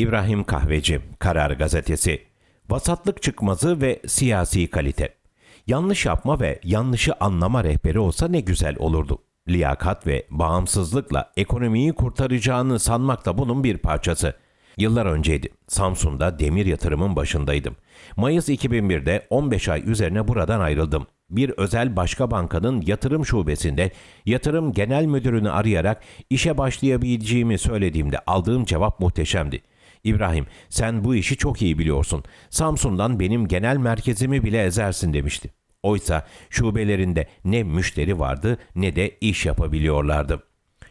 İbrahim Kahveci, Karar Gazetesi. Vasatlık çıkmazı ve siyasi kalite. Yanlış yapma ve yanlışı anlama rehberi olsa ne güzel olurdu. Liyakat ve bağımsızlıkla ekonomiyi kurtaracağını sanmak da bunun bir parçası. Yıllar önceydi. Samsun'da demir yatırımın başındaydım. Mayıs 2001'de 15 ay üzerine buradan ayrıldım. Bir özel başka bankanın yatırım şubesinde yatırım genel müdürünü arayarak işe başlayabileceğimi söylediğimde aldığım cevap muhteşemdi. İbrahim sen bu işi çok iyi biliyorsun. Samsun'dan benim genel merkezimi bile ezersin demişti. Oysa şubelerinde ne müşteri vardı ne de iş yapabiliyorlardı.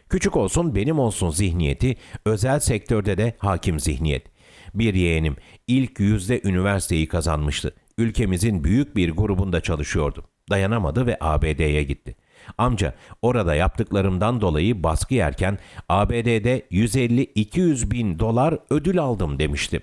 Küçük olsun benim olsun zihniyeti özel sektörde de hakim zihniyet. Bir yeğenim ilk yüzde üniversiteyi kazanmıştı. Ülkemizin büyük bir grubunda çalışıyordu. Dayanamadı ve ABD'ye gitti. Amca orada yaptıklarımdan dolayı baskı yerken ABD'de 150-200 bin dolar ödül aldım demişti.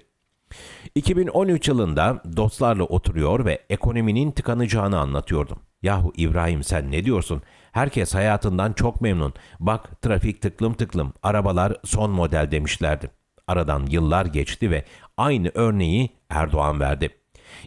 2013 yılında dostlarla oturuyor ve ekonominin tıkanacağını anlatıyordum. Yahu İbrahim sen ne diyorsun? Herkes hayatından çok memnun. Bak trafik tıklım tıklım, arabalar son model demişlerdi. Aradan yıllar geçti ve aynı örneği Erdoğan verdi.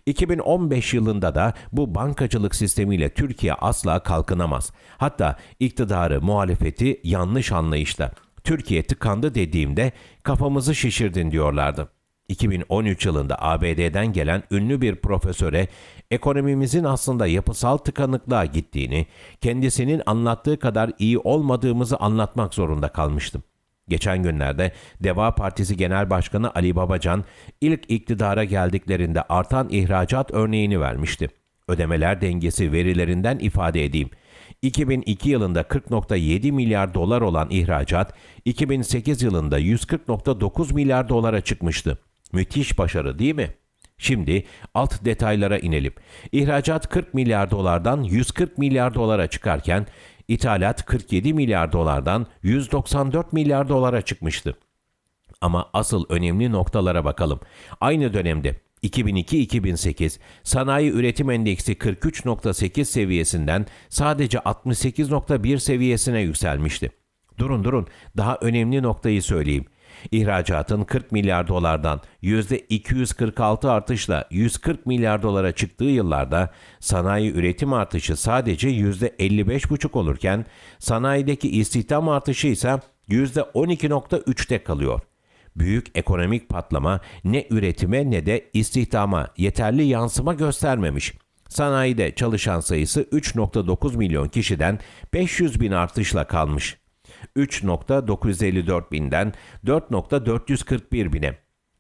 2015 yılında da bu bankacılık sistemiyle Türkiye asla kalkınamaz. Hatta iktidarı, muhalefeti yanlış anlayışla Türkiye tıkandı dediğimde kafamızı şişirdin diyorlardı. 2013 yılında ABD'den gelen ünlü bir profesöre ekonomimizin aslında yapısal tıkanıklığa gittiğini, kendisinin anlattığı kadar iyi olmadığımızı anlatmak zorunda kalmıştım. Geçen günlerde Deva Partisi Genel Başkanı Ali Babacan ilk iktidara geldiklerinde artan ihracat örneğini vermişti. Ödemeler dengesi verilerinden ifade edeyim. 2002 yılında 40.7 milyar dolar olan ihracat 2008 yılında 140.9 milyar dolara çıkmıştı. Müthiş başarı değil mi? Şimdi alt detaylara inelim. İhracat 40 milyar dolardan 140 milyar dolara çıkarken ithalat 47 milyar dolardan 194 milyar dolara çıkmıştı. Ama asıl önemli noktalara bakalım. Aynı dönemde 2002-2008 sanayi üretim endeksi 43.8 seviyesinden sadece 68.1 seviyesine yükselmişti. Durun durun daha önemli noktayı söyleyeyim. İhracatın 40 milyar dolardan %246 artışla 140 milyar dolara çıktığı yıllarda sanayi üretim artışı sadece %55,5 olurken sanayideki istihdam artışı ise %12,3'te kalıyor. Büyük ekonomik patlama ne üretime ne de istihdama yeterli yansıma göstermemiş. Sanayide çalışan sayısı 3.9 milyon kişiden 500 bin artışla kalmış. 3.954 binden 4.441 bine.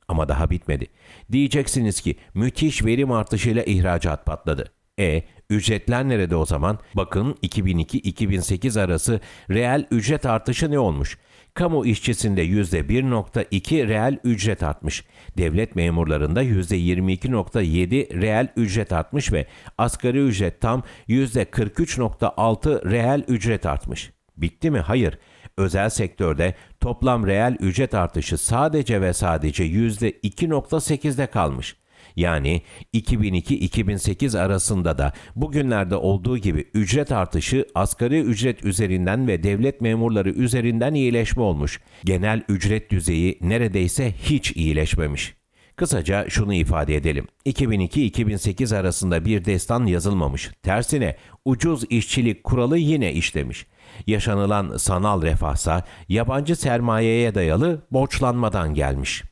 Ama daha bitmedi. Diyeceksiniz ki müthiş verim artışıyla ihracat patladı. E ücretler nerede o zaman? Bakın 2002-2008 arası reel ücret artışı ne olmuş? Kamu işçisinde %1.2 reel ücret artmış. Devlet memurlarında %22.7 reel ücret artmış ve asgari ücret tam %43.6 reel ücret artmış. Bitti mi? Hayır. Özel sektörde toplam reel ücret artışı sadece ve sadece %2.8'de kalmış. Yani 2002-2008 arasında da bugünlerde olduğu gibi ücret artışı asgari ücret üzerinden ve devlet memurları üzerinden iyileşme olmuş. Genel ücret düzeyi neredeyse hiç iyileşmemiş. Kısaca şunu ifade edelim. 2002-2008 arasında bir destan yazılmamış. Tersine ucuz işçilik kuralı yine işlemiş. Yaşanılan sanal refahsa yabancı sermayeye dayalı borçlanmadan gelmiş.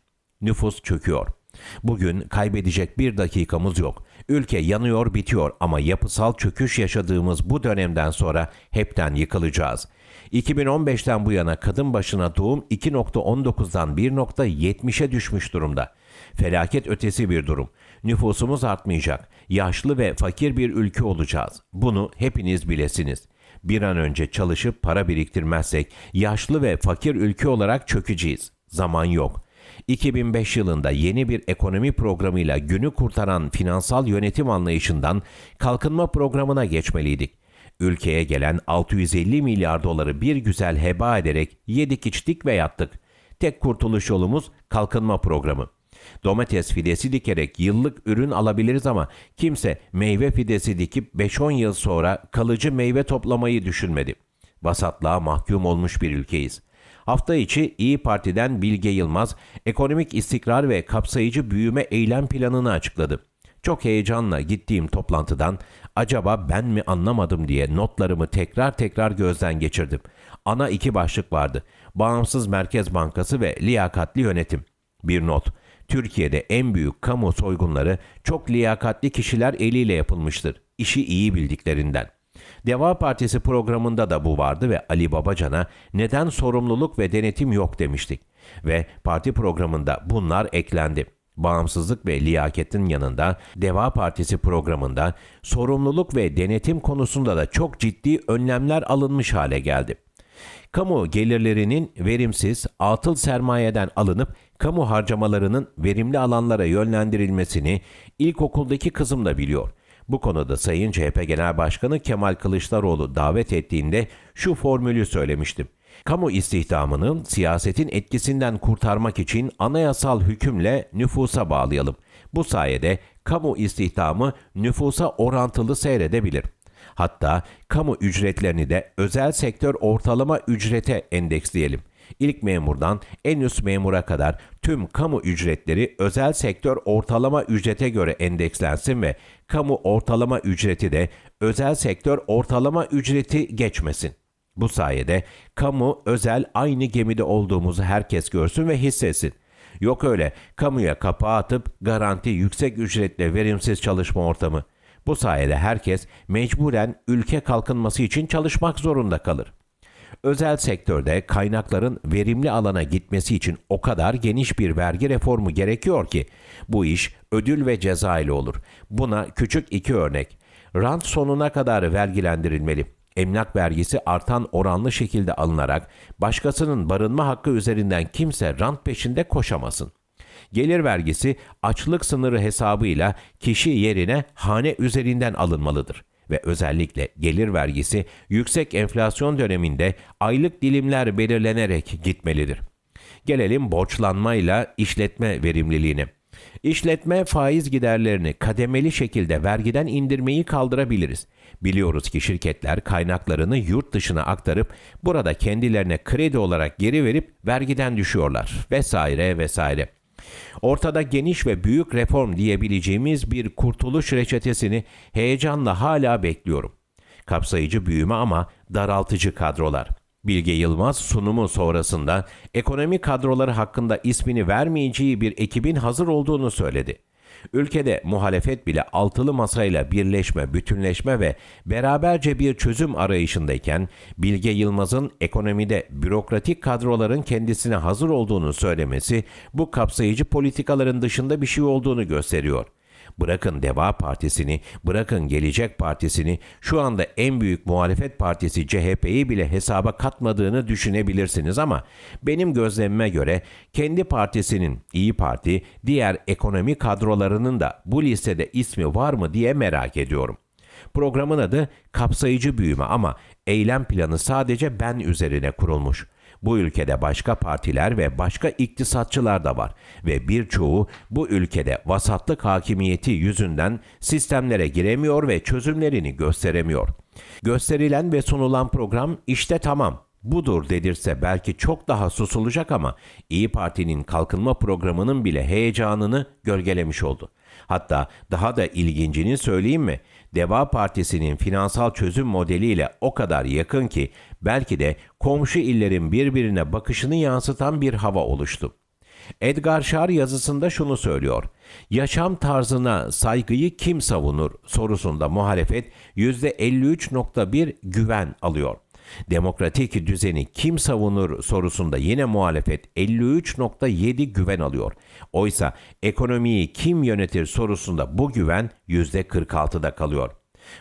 Nüfus çöküyor. Bugün kaybedecek bir dakikamız yok. Ülke yanıyor bitiyor ama yapısal çöküş yaşadığımız bu dönemden sonra hepten yıkılacağız. 2015'ten bu yana kadın başına doğum 2.19'dan 1.70'e düşmüş durumda. Felaket ötesi bir durum. Nüfusumuz artmayacak. Yaşlı ve fakir bir ülke olacağız. Bunu hepiniz bilesiniz. Bir an önce çalışıp para biriktirmezsek yaşlı ve fakir ülke olarak çökeceğiz. Zaman yok. 2005 yılında yeni bir ekonomi programıyla günü kurtaran finansal yönetim anlayışından kalkınma programına geçmeliydik. Ülkeye gelen 650 milyar doları bir güzel heba ederek yedik içtik ve yattık. Tek kurtuluş yolumuz kalkınma programı. Domates fidesi dikerek yıllık ürün alabiliriz ama kimse meyve fidesi dikip 5-10 yıl sonra kalıcı meyve toplamayı düşünmedi. Vasatlığa mahkum olmuş bir ülkeyiz. Hafta içi İyi Parti'den Bilge Yılmaz, ekonomik istikrar ve kapsayıcı büyüme eylem planını açıkladı. Çok heyecanla gittiğim toplantıdan acaba ben mi anlamadım diye notlarımı tekrar tekrar gözden geçirdim. Ana iki başlık vardı. Bağımsız Merkez Bankası ve liyakatli yönetim. Bir not. Türkiye'de en büyük kamu soygunları çok liyakatli kişiler eliyle yapılmıştır. İşi iyi bildiklerinden. Deva Partisi programında da bu vardı ve Ali Babacan'a neden sorumluluk ve denetim yok demiştik. Ve parti programında bunlar eklendi. Bağımsızlık ve liyaketin yanında Deva Partisi programında sorumluluk ve denetim konusunda da çok ciddi önlemler alınmış hale geldi. Kamu gelirlerinin verimsiz, atıl sermayeden alınıp kamu harcamalarının verimli alanlara yönlendirilmesini ilkokuldaki kızım da biliyor. Bu konuda Sayın CHP Genel Başkanı Kemal Kılıçdaroğlu davet ettiğinde şu formülü söylemiştim. Kamu istihdamını siyasetin etkisinden kurtarmak için anayasal hükümle nüfusa bağlayalım. Bu sayede kamu istihdamı nüfusa orantılı seyredebilir. Hatta kamu ücretlerini de özel sektör ortalama ücrete endeksleyelim. İlk memurdan en üst memura kadar tüm kamu ücretleri özel sektör ortalama ücrete göre endekslensin ve kamu ortalama ücreti de özel sektör ortalama ücreti geçmesin. Bu sayede kamu özel aynı gemide olduğumuzu herkes görsün ve hissetsin. Yok öyle kamuya kapağı atıp garanti yüksek ücretle verimsiz çalışma ortamı. Bu sayede herkes mecburen ülke kalkınması için çalışmak zorunda kalır. Özel sektörde kaynakların verimli alana gitmesi için o kadar geniş bir vergi reformu gerekiyor ki bu iş ödül ve ceza ile olur. Buna küçük iki örnek. Rant sonuna kadar vergilendirilmeli. Emlak vergisi artan oranlı şekilde alınarak başkasının barınma hakkı üzerinden kimse rant peşinde koşamasın. Gelir vergisi açlık sınırı hesabıyla kişi yerine hane üzerinden alınmalıdır ve özellikle gelir vergisi yüksek enflasyon döneminde aylık dilimler belirlenerek gitmelidir. Gelelim borçlanmayla işletme verimliliğine. İşletme faiz giderlerini kademeli şekilde vergiden indirmeyi kaldırabiliriz. Biliyoruz ki şirketler kaynaklarını yurt dışına aktarıp burada kendilerine kredi olarak geri verip vergiden düşüyorlar vesaire vesaire. Ortada geniş ve büyük reform diyebileceğimiz bir kurtuluş reçetesini heyecanla hala bekliyorum. Kapsayıcı büyüme ama daraltıcı kadrolar. Bilge Yılmaz sunumu sonrasında ekonomi kadroları hakkında ismini vermeyeceği bir ekibin hazır olduğunu söyledi. Ülkede muhalefet bile altılı masayla birleşme, bütünleşme ve beraberce bir çözüm arayışındayken Bilge Yılmaz'ın ekonomide bürokratik kadroların kendisine hazır olduğunu söylemesi bu kapsayıcı politikaların dışında bir şey olduğunu gösteriyor. Bırakın Deva Partisi'ni, bırakın Gelecek Partisi'ni, şu anda en büyük muhalefet partisi CHP'yi bile hesaba katmadığını düşünebilirsiniz ama benim gözlemime göre kendi partisinin İyi Parti, diğer ekonomi kadrolarının da bu listede ismi var mı diye merak ediyorum. Programın adı kapsayıcı büyüme ama eylem planı sadece ben üzerine kurulmuş. Bu ülkede başka partiler ve başka iktisatçılar da var ve birçoğu bu ülkede vasatlık hakimiyeti yüzünden sistemlere giremiyor ve çözümlerini gösteremiyor. Gösterilen ve sunulan program işte tamam budur dedirse belki çok daha susulacak ama İyi Parti'nin kalkınma programının bile heyecanını gölgelemiş oldu. Hatta daha da ilgincini söyleyeyim mi? Deva Partisi'nin finansal çözüm modeliyle o kadar yakın ki belki de komşu illerin birbirine bakışını yansıtan bir hava oluştu. Edgar Şar yazısında şunu söylüyor. Yaşam tarzına saygıyı kim savunur sorusunda muhalefet %53.1 güven alıyor. Demokratik düzeni kim savunur sorusunda yine muhalefet 53.7 güven alıyor. Oysa ekonomiyi kim yönetir sorusunda bu güven %46'da kalıyor.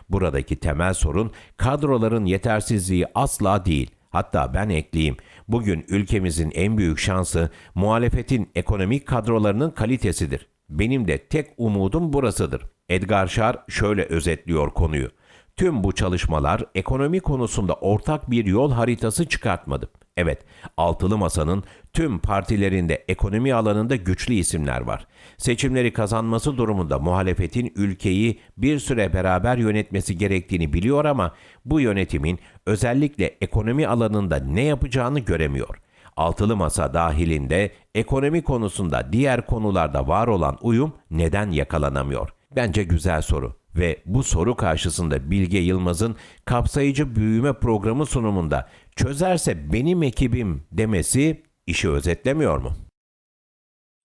Buradaki temel sorun kadroların yetersizliği asla değil. Hatta ben ekleyeyim. Bugün ülkemizin en büyük şansı muhalefetin ekonomik kadrolarının kalitesidir. Benim de tek umudum burasıdır. Edgar Şar şöyle özetliyor konuyu. Tüm bu çalışmalar ekonomi konusunda ortak bir yol haritası çıkartmadı. Evet, altılı masanın tüm partilerinde ekonomi alanında güçlü isimler var. Seçimleri kazanması durumunda muhalefetin ülkeyi bir süre beraber yönetmesi gerektiğini biliyor ama bu yönetimin özellikle ekonomi alanında ne yapacağını göremiyor. altılı masa dahilinde ekonomi konusunda diğer konularda var olan uyum neden yakalanamıyor? Bence güzel soru ve bu soru karşısında Bilge Yılmaz'ın kapsayıcı büyüme programı sunumunda çözerse benim ekibim demesi işi özetlemiyor mu?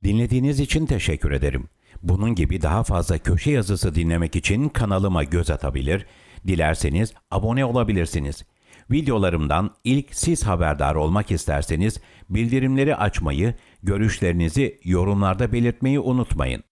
Dinlediğiniz için teşekkür ederim. Bunun gibi daha fazla köşe yazısı dinlemek için kanalıma göz atabilir, dilerseniz abone olabilirsiniz. Videolarımdan ilk siz haberdar olmak isterseniz bildirimleri açmayı, görüşlerinizi yorumlarda belirtmeyi unutmayın.